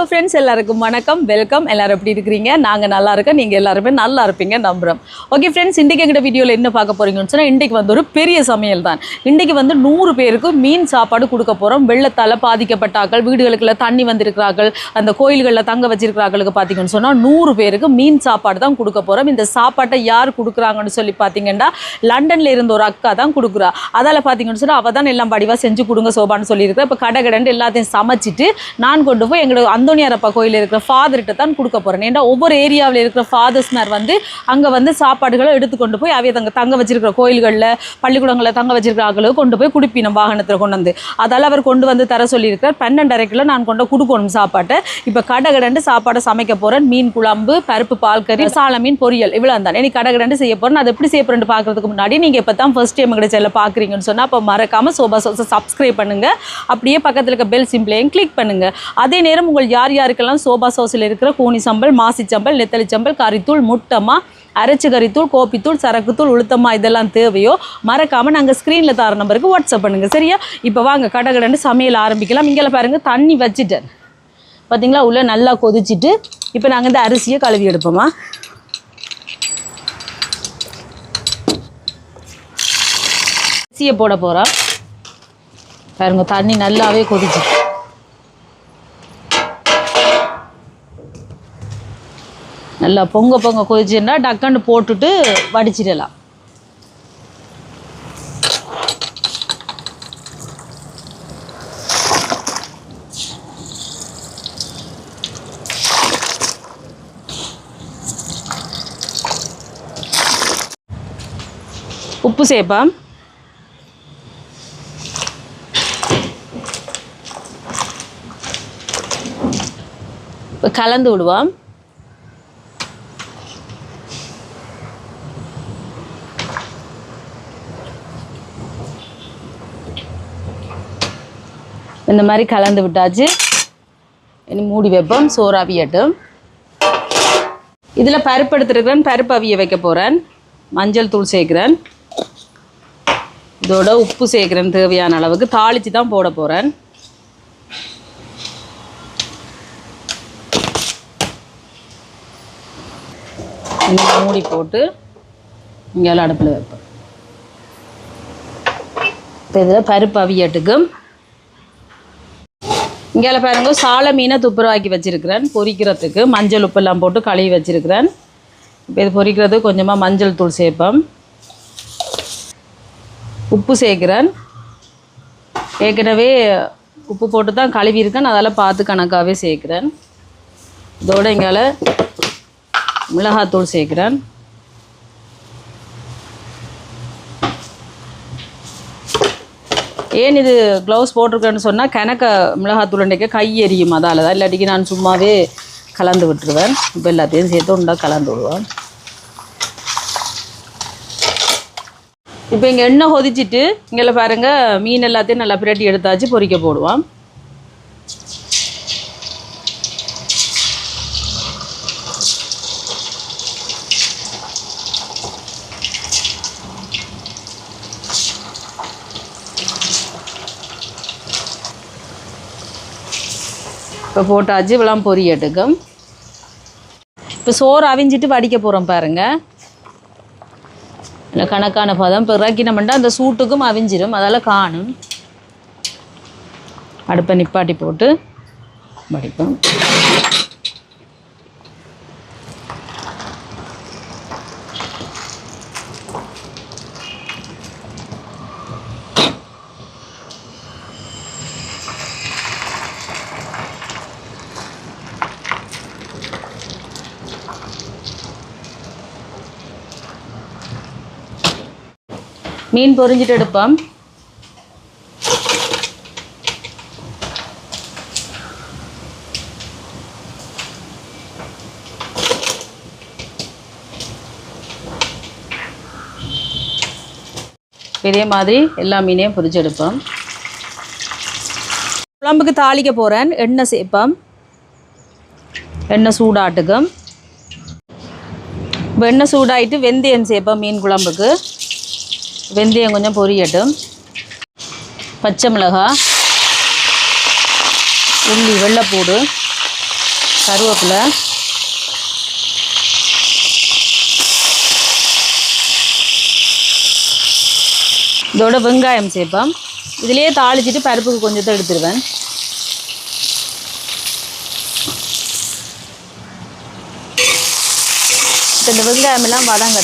Hello friends எல்லாருக்கும் வணக்கம். Welcome எல்லோரும் எப்படி இருக்கிறீங்க? நாங்கள் நல்லா இருக்கோம். நீங்கள் எல்லாருமே நல்லா இருப்பீங்க. நம்புகிறோம் ஓகே ஃப்ரெண்ட்ஸ் இன்றைக்கி எங்கள் வீடியோவில் என்ன பார்க்க போகிறீங்கன்னு சொன்னால் இன்றைக்கி வந்து ஒரு பெரிய சமையல் தான். இன்றைக்கி வந்து நூறு பேருக்கு மீன் சாப்பாடு கொடுக்க போகிறோம் வெள்ளத்தால் பாதிக்கப்பட்டாக்கள் வீடுகளுக்குள்ள தண்ணி வந்திருக்கிறார்கள். அந்த கோயில்களில் தங்க வச்சிருக்கிறார்களுக்கு பார்த்தீங்கன்னு சொன்னால் நூறு பேருக்கு மீன் சாப்பாடு தான் கொடுக்க போகிறோம் இந்த சாப்பாட்டை யார் கொடுக்குறாங்கன்னு சொல்லி பார்த்தீங்கன்னா லண்டனில் இருந்த ஒரு அக்கா தான் கொடுக்குறா. அதால் பார்த்தீங்கன்னு சொன்னால் அவள் தான் எல்லாம் படிவாக செஞ்சு கொடுங்க சோபான்னு சொல்லியிருக்கிறேன் இப்போ கடை கடண்டு எல்லாத்தையும் சமைச்சிட்டு நான் கொண்டு போய் எங்களோட அந்தோனியாரப்பா கோயில் இருக்கிற ஃபாதர்கிட்ட தான் கொடுக்க போகிறேன் ஏன்னா ஒவ்வொரு ஏரியாவில் இருக்கிற ஃபாதர்ஸ்னார் வந்து அங்கே வந்து சாப்பாடுகளை எடுத்து கொண்டு போய் அவைய தங்க தங்க வச்சிருக்கிற கோயில்களில் பள்ளிக்கூடங்களில் தங்க வச்சிருக்கிற ஆட்களுக்கு கொண்டு போய் குடிப்பினம் வாகனத்தில் கொண்டு வந்து. அதால் அவர் கொண்டு வந்து தர சொல்லியிருக்கிறார். கிலோ நான் கொண்டு கொடுக்கணும் சாப்பாட்டை. இப்போ கடகடண்டு சாப்பாடை சமைக்க போகிறேன் மீன் குழம்பு பருப்பு பால் கறி சால மீன் பொரியல் இவ்வளோ தான். இனி கடகடண்டு செய்ய போகிறேன் அது எப்படி செய்ய போகிறேன்னு பார்க்கறதுக்கு முன்னாடி நீங்கள் இப்போ தான் ஃபர்ஸ்ட் டைம் எங்கள்கிட்ட செல்ல பார்க்குறீங்கன்னு சொன்னால் அப்போ மறக்காமல் சோபா சோஸை சப்ஸ்கிரைப் பண்ணுங்கள் அப்படியே பக்கத்தில் இருக்க பெல் சிம்பிளையும் கிளிக் பண்ணுங்கள் அதே நேரம் உங்கள் யார் யாருக்கெல்லாம் சோபா சோஸில் இருக்கிற கூனி சம்பல் மாசிச்சம்பல் சம்பல் கறித்தூள் முட்டமா அரைச்சி கறித்தூள் கோப்பித்தூள் சரக்குத்தூள் உளுத்தமா இதெல்லாம் தேவையோ மறக்காமல் நாங்கள் ஸ்க்ரீனில் தர நம்பருக்கு வாட்ஸ்அப் பண்ணுங்கள் சரியா? இப்போ வாங்க கடகடன்னு சமையல் ஆரம்பிக்கலாம். இங்கே பாருங்கள் தண்ணி வச்சுட்டேன். பார்த்தீங்களா உள்ளே நல்லா கொதிச்சிட்டு இப்போ நாங்கள் இந்த அரிசியை கழுவி எடுப்போமா அரிசியை போட போகிறோம் பாருங்க தண்ணி நல்லாவே கொதிச்சு நல்லா பொங்க பொங்க கொதிச்சுன்னா டக்குன்னு போட்டுட்டு வடிச்சிடலாம். உப்பு சேர்ப்பேன் கலந்து விடுவோம். இந்த மாதிரி கலந்து விட்டாச்சு. இனி மூடி வைப்போம். சோறாவியட்டும் இதில் பருப்பு எடுத்துருக்கிறேன். பருப்பு அவிய வைக்க போகிறேன் மஞ்சள் தூள் சேர்க்குறேன். இதோட உப்பு சேர்க்குறேன் தேவையான அளவுக்கு. தாளித்து தான் போட போகிறேன் மூடி போட்டு இங்கே அடுப்பில் வைப்பேன் இப்போ இதில் பருப்பு அவியட்டுக்கும் இங்கே பாருங்க சாலை மீனை துப்புரவாக்கி வச்சுருக்கிறேன். பொரிக்கிறதுக்கு மஞ்சள் உப்பெல்லாம் போட்டு கழுவி வச்சுருக்கிறேன். இப்போ இது பொரிக்கிறது கொஞ்சமாக மஞ்சள் தூள் சேர்ப்பேன் உப்பு சேர்க்குறேன் ஏற்கனவே உப்பு போட்டு தான் கழுவி இருக்கேன் அதால் பார்த்து கணக்காகவே சேர்க்குறேன் இதோட இங்கால மிளகாத்தூள் சேர்க்குறேன் ஏன் இது க்ளவுஸ் போட்டிருக்கேன்னு சொன்னால் கணக்க மிளகாத்தூள் அன்றைக்கு கை எரியும். அதால் தான். இல்லாட்டிக்கு நான் சும்மாவே கலந்து விட்டுருவேன். இப்போ எல்லாத்தையும் சேர்த்து உண்டா கலந்து விடுவேன் இப்போ இங்கே எண்ணெய் கொதிச்சிட்டு இங்கே பாருங்கள் மீன் எல்லாத்தையும் நல்லா பிரட்டி எடுத்தாச்சு பொறிக்க போடுவோம். இப்போ போட்டாச்சு இவ்வளோ பொரியட்டுக்கும். இப்போ சோறு அவிஞ்சிட்டு வடிக்க போகிறோம் பாருங்க. இல்லை கணக்கான பதம். இப்போ இறக்கினமெண்டா அந்த சூட்டுக்கும் அவிஞ்சிடும் அதால் காணும். அடுப்பை நிப்பாட்டி போட்டு வடிப்போம். மீன் பொரிஞ்சிட்டு எடுப்போம். இதே மாதிரி எல்லா மீனையும் பொரிச்சு எடுப்போம். குழம்புக்கு தாளிக்க போகிறேன் எண்ணெய் சேர்ப்போம். எண்ணெய் சூடாட்டுக்கும் இப்போ எண்ணெய் சூடாயிட்டு வெந்தயம் சேர்ப்போம் மீன் குழம்புக்கு. வெந்தயம் கொஞ்சம் பொரியட்டும். பச்சை மிளகாய் உள்ளி வெள்ளைப்பூடு கருவேப்பிலை இதோட வெங்காயம் சேர்ப்போம். இதுலேயே தாளிச்சிட்டு பருப்புக்கு கொஞ்சத்தை எடுத்துருவேன். இப்போ இந்த வெங்காயமெல்லாம் எல்லாம்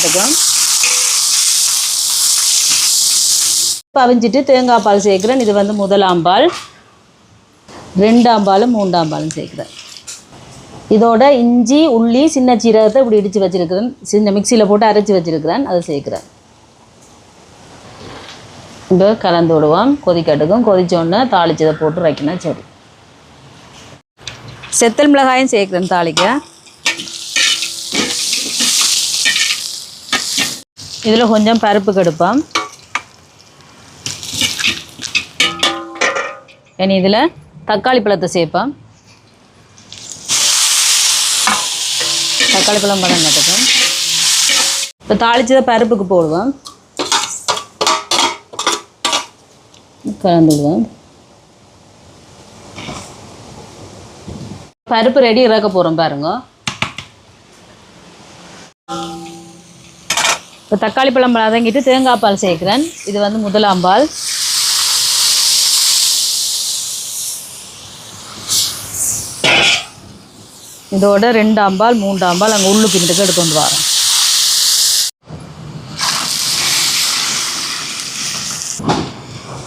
பவிஞ்சிட்டு தேங்காய் பால் சேர்க்குறேன். இது வந்து முதலாம் பால். ரெண்டாம் பாலும் மூன்றாம் பாலும் சேர்க்குறேன். இதோட இஞ்சி உள்ளி சின்ன சீரகத்தை இப்படி இடித்து வச்சிருக்கிறேன். சின்ன மிக்சியில் போட்டு அரைச்சி வச்சிருக்கிறேன். அதை சேர்க்குறேன். இப்போ கலந்து விடுவோம். கொதிக்கட்டுக்கும் கொதிச்சோடனே தாளிச்சதை போட்டு வைக்கினா சரி. செத்தல் மிளகாயும் சேர்க்குறேன் தாளிக்க. இதில் கொஞ்சம் பருப்பு கெடுப்போம். இனி இதில் தக்காளி பழத்தை சேர்ப்போம். தக்காளி பழம் பழம் கட்டுக்கும் இப்போ தாளிச்சதை பருப்புக்கு போடுவோம். கலந்துடுவோம். பருப்பு ரெடி இறக்க போகிறோம் பாருங்க. இப்போ தக்காளி பழம் வதங்கிட்டு தேங்காய் பால் சேர்க்குறேன். இது வந்து முதலாம் பால் இதோட ரெண்டாம் பால் மூன்றாம் பால் அங்கே உள்ளு பின்னுக்கு எடுத்துட்டு வரேன்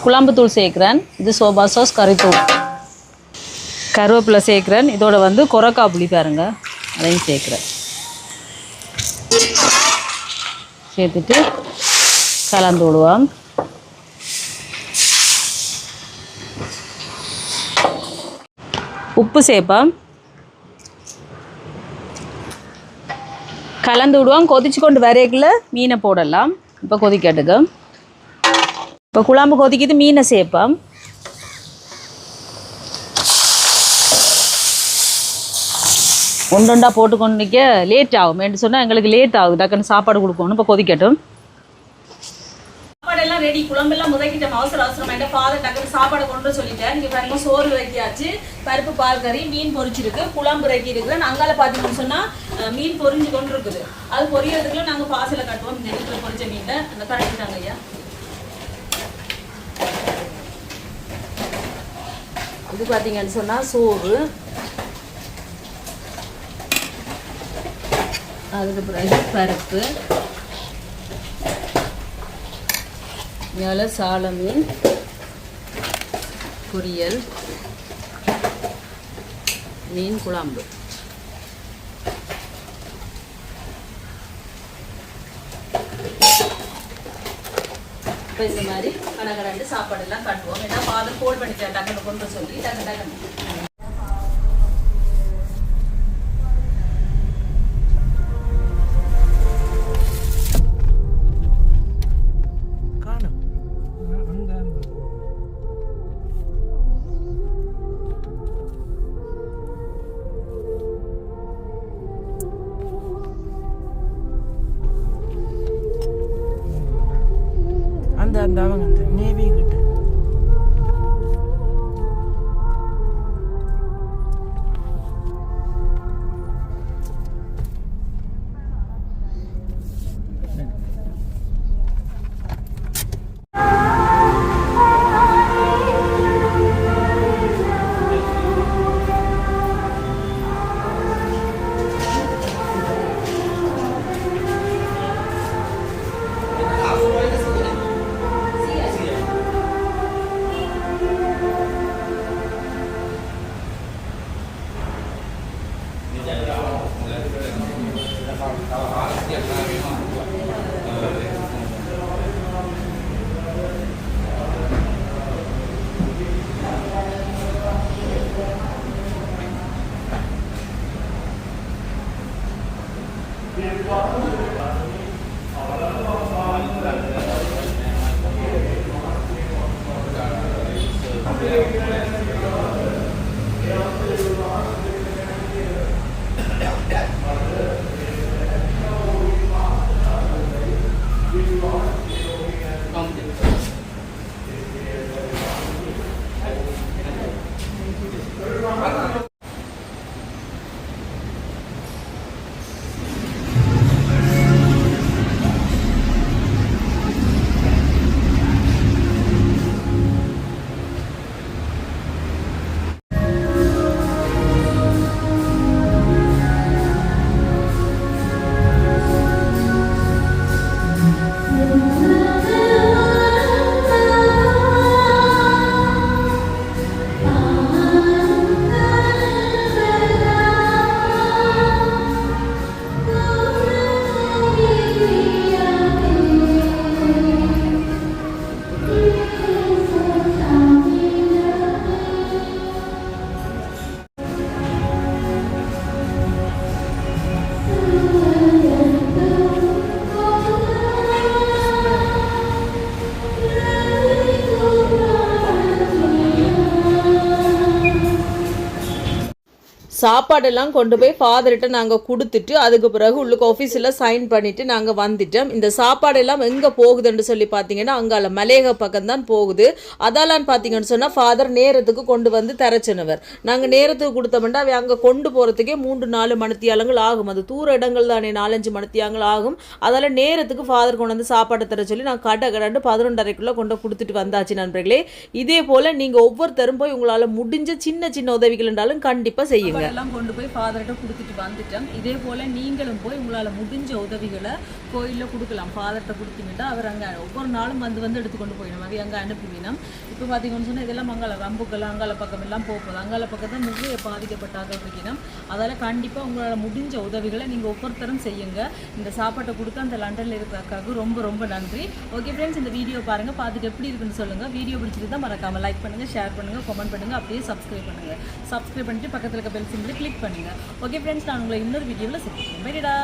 குழம்பு தூள் சேர்க்குறேன். இது சோபா சாஸ் கறித்தூள் கருவேப்பிலை சேர்க்குறேன். இதோட வந்து கொரக்கா புளி பாருங்க. அதையும் சேர்க்குறேன். சேர்த்துட்டு கலந்து விடுவோம். உப்பு சேர்ப்பேன் கலந்து விடுவோம். கொதிச்சு கொண்டு வரைக்குள்ள மீனை போடலாம். இப்போ கொதிக்கட்டுக்கு. இப்போ குழம்பு கொதிக்கிது மீனை சேர்ப்போம். உண்டுண்டாக போட்டு கொண்டு நிற்க லேட் ஆகும் என்று சொன்னால் எங்களுக்கு லேட் ஆகுது. டக்குன்னு சாப்பாடு கொடுக்கணும். இப்போ கொதிக்கட்டும். ஆல்ரெடி குழம்பெல்லாம் முதக்கிட்டேன். அவசர அவசரமாயிட்ட ஃபாதர் டக்குனு சாப்பாடு கொண்டு சொல்லிட்டேன் நீங்க பாருங்க சோறு வைக்கியாச்சு பருப்பு பால் கறி மீன் பொரிச்சிருக்கு. குழம்பு ரெக்கி இருக்குது நாங்கால பாத்தீங்கன்னு சொன்னால் மீன் பொரிஞ்சு கொண்டு இருக்குது அது பொரியறதுக்குள்ள நாங்கள் பாசல கட்டுவோம். இந்த இடத்துல பொரிச்ச மீனை அந்த கரெக்டாங்க ஐயா. இது பார்த்தீங்கன்னு சொன்னால் சோறு. அதுக்கு பிறகு பருப்பு. மேலே சால மீன் பொரியல் மீன் குழம்பு. இப்போ இந்த மாதிரி கடகடண்டு சாப்பாடெல்லாம் கட்டுவோம். ஏன்னா ஃபாதர் கோல் பண்ணிக்கலாம் டக்குனு கொண்டு சொல்லி டக்கு டக்குனு சாப்பாடெல்லாம் கொண்டு போய் ஃபாதர்கிட்ட நாங்கள் கொடுத்துட்டு அதுக்கு பிறகு உள்ளுக்கு ஆஃபீஸில் சைன் பண்ணிவிட்டு நாங்கள் வந்துட்டோம். இந்த சாப்பாடெல்லாம் எங்கே போகுதுன்னு சொல்லி பார்த்தீங்கன்னா அங்கால மலேக பக்கம் தான் போகுது. அதாலான்னு பார்த்தீங்கன்னு சொன்னால் ஃபாதர் நேரத்துக்கு கொண்டு வந்து தரச்சினவர். நாங்கள் நேரத்துக்கு கொடுத்தோம்னா அவை அங்கே கொண்டு போகிறதுக்கே மூன்று நாலு மணித்தியாலங்கள் ஆகும். அது தூர இடங்கள் தானே நாலஞ்சு மணித்தியாங்கள் ஆகும். அதால் நேரத்துக்கு ஃபாதர் கொண்டு வந்து சாப்பாடு தர சொல்லி நான் கடை கடண்டு பதினொன்றரைக்குள்ளே கொண்டு கொடுத்துட்டு வந்தாச்சு நண்பர்களே. இதே போல் நீங்கள் ஒவ்வொருத்தரும் போய் உங்களால் முடிஞ்ச சின்ன சின்ன உதவிகள் இருந்தாலும் கண்டிப்பாக செய்யுங்க. எல்லாம் கொண்டு போய் ஃபாதர்கிட்ட கொடுத்துட்டு வந்துட்டோம் இதே போல் நீங்களும் போய் உங்களால் முடிஞ்ச உதவிகளை கோயிலில் கொடுக்கலாம். ஃபாதர்கிட்ட கொடுத்தீங்கன்னா அவர் அங்கே ஒவ்வொரு நாளும் வந்து வந்து எடுத்துக்கொண்டு போயிடும் அது அங்கே அனுப்பிவினோம் இப்போ பார்த்தீங்கன்னு சொன்னால் இதெல்லாம் அங்கால ரம்புக்கள் அங்கால பக்கம் எல்லாம் போகுது. அங்கால பக்கம் தான் நிறைய பாதிக்கப்பட்டார்கள் இருக்கணும் அதால் கண்டிப்பாக உங்களால் முடிஞ்ச உதவிகளை நீங்கள் ஒவ்வொருத்தரும் செய்யுங்க. இந்த சாப்பாட்டை கொடுத்து அந்த லண்டனில் இருக்கிற அக்காவுக்கு ரொம்ப ரொம்ப நன்றி. ஓகே ஃப்ரெண்ட்ஸ் இந்த வீடியோ பாருங்கள் பார்த்துட்டு எப்படி இருக்குன்னு சொல்லுங்கள் வீடியோ பிடிச்சிட்டு தான் மறக்காமல் லைக் பண்ணுங்கள் ஷேர் பண்ணுங்கள் கமெண்ட் பண்ணுங்கள் அப்படியே சப்ஸ்கிரைப் பண்ணுங்கள் சப்ஸ்கிரைப் பண்ணிட்டு பக்கத்தில் இருக்க பெல் சிம்பிள் கிளிக் பண்ணுங்கள் ஓகே ஃப்ரெண்ட்ஸ் நான் உங்களை இன்னொரு வீடியோவில் சந்திக்கிறேன். பைடா